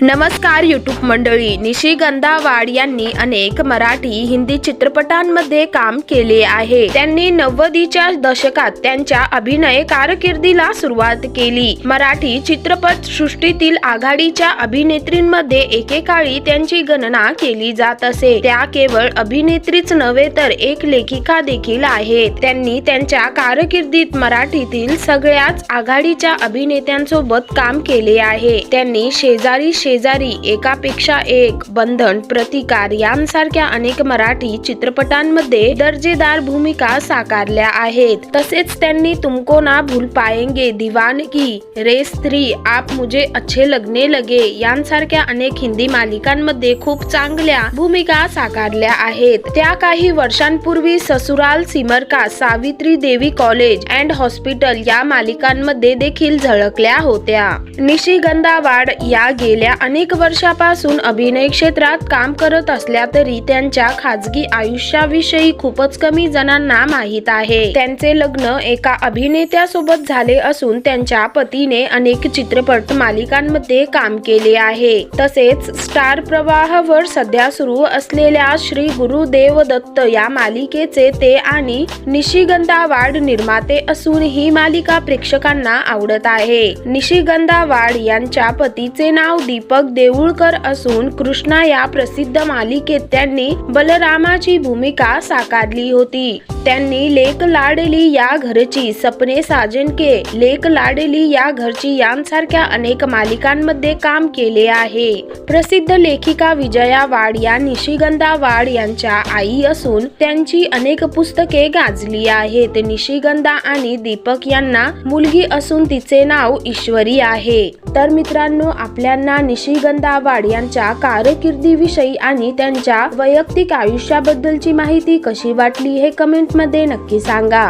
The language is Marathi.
नमस्कार यूट्यूब मंडळी. निशी गंधावाड यांनी अनेक मराठी हिंदी चित्रपटांमध्ये काम केले आहे. त्यांनी नव्वदीच्या दशकात त्यांच्या अभिनय कारकिर्दीला सुरुवात केली. मराठी चित्रपट सृष्टीतील आघाडीच्या अभिनेत्रींमध्ये एकेकाळी त्यांची गणना केली जात असे. त्या केवळ अभिनेत्रीच नव्हे तर एक लेखिका देखील आहेत. त्यांनी त्यांच्या कारकिर्दीत मराठीतील सगळ्याच आघाडीच्या अभिनेत्यांसोबत काम केले आहे. त्यांनी शेजारी शेजारी एकापेक्षा एक बंधन प्रतिकार यांसारख्या अनेक मराठी चित्रपटांमध्ये दर्जेदार भूमिका साकारल्या आहेत. तसेच त्यांनी तुमको ना भूल पाएंगे दिवानगी रे स्त्री आप मुझे अच्छे लगने लगे यांसारख्या अनेक हिंदी मालिकांमध्ये खूप चांगल्या भूमिका साकारल्या आहेत. त्या काही वर्षांपूर्वी ससुराल सिमर का Savitri Devi college and hospital या मालिकांमध्ये देखील झळकल्या होत्या. निशिगंधा वाड या गेल्या अनेक वर्षापासून अभिनय क्षेत्रात काम करत असल्या तरी त्यांच्या खाजगी आयुष्याविषयी खूपच कमी जणांना माहीत आहे. त्यांचे लग्न एका अभिनेत्यासोबत झाले असून त्यांच्या पतीने अनेक चित्रपट मालिकांमध्ये काम केले आहे. तसेच स्टार प्रवाहावर सध्या सुरू असलेल्या श्री गुरुदेव दत्त या मालिकेचे ते आणि निशिगंधा वाड निर्माते असून ही मालिका प्रेक्षकांना आवडत आहे. निशिगंधा वाड यांच्या पतीचे नाव दीप दीपक देऊळकर असून कृष्णा या प्रसिद्ध मालिकेत त्यांनी बलरामाची भूमिका साकारली होती. त्यांनी लेक लाडली या घरची सपने साजन के. लेक लाडली या घरची यांसारख्या अनेक मालिकांमध्ये काम केले आहे. प्रसिद्ध लेखिका विजया वाड या निशिगंधा वाड यांच्या आई असून त्यांची अनेक पुस्तके गाजली आहेत. निशिगंधा आणि दीपक यांना मुलगी असून तिचे नाव ईश्वरी आहे. तर मित्रांनो आपल्यांना निशिगंधा वाड यांच्या कारकिर्दीविषयी आणि त्यांच्या वैयक्तिक आयुष्याबद्दलची माहिती कशी वाटली हे कमेंटमध्ये नक्की सांगा.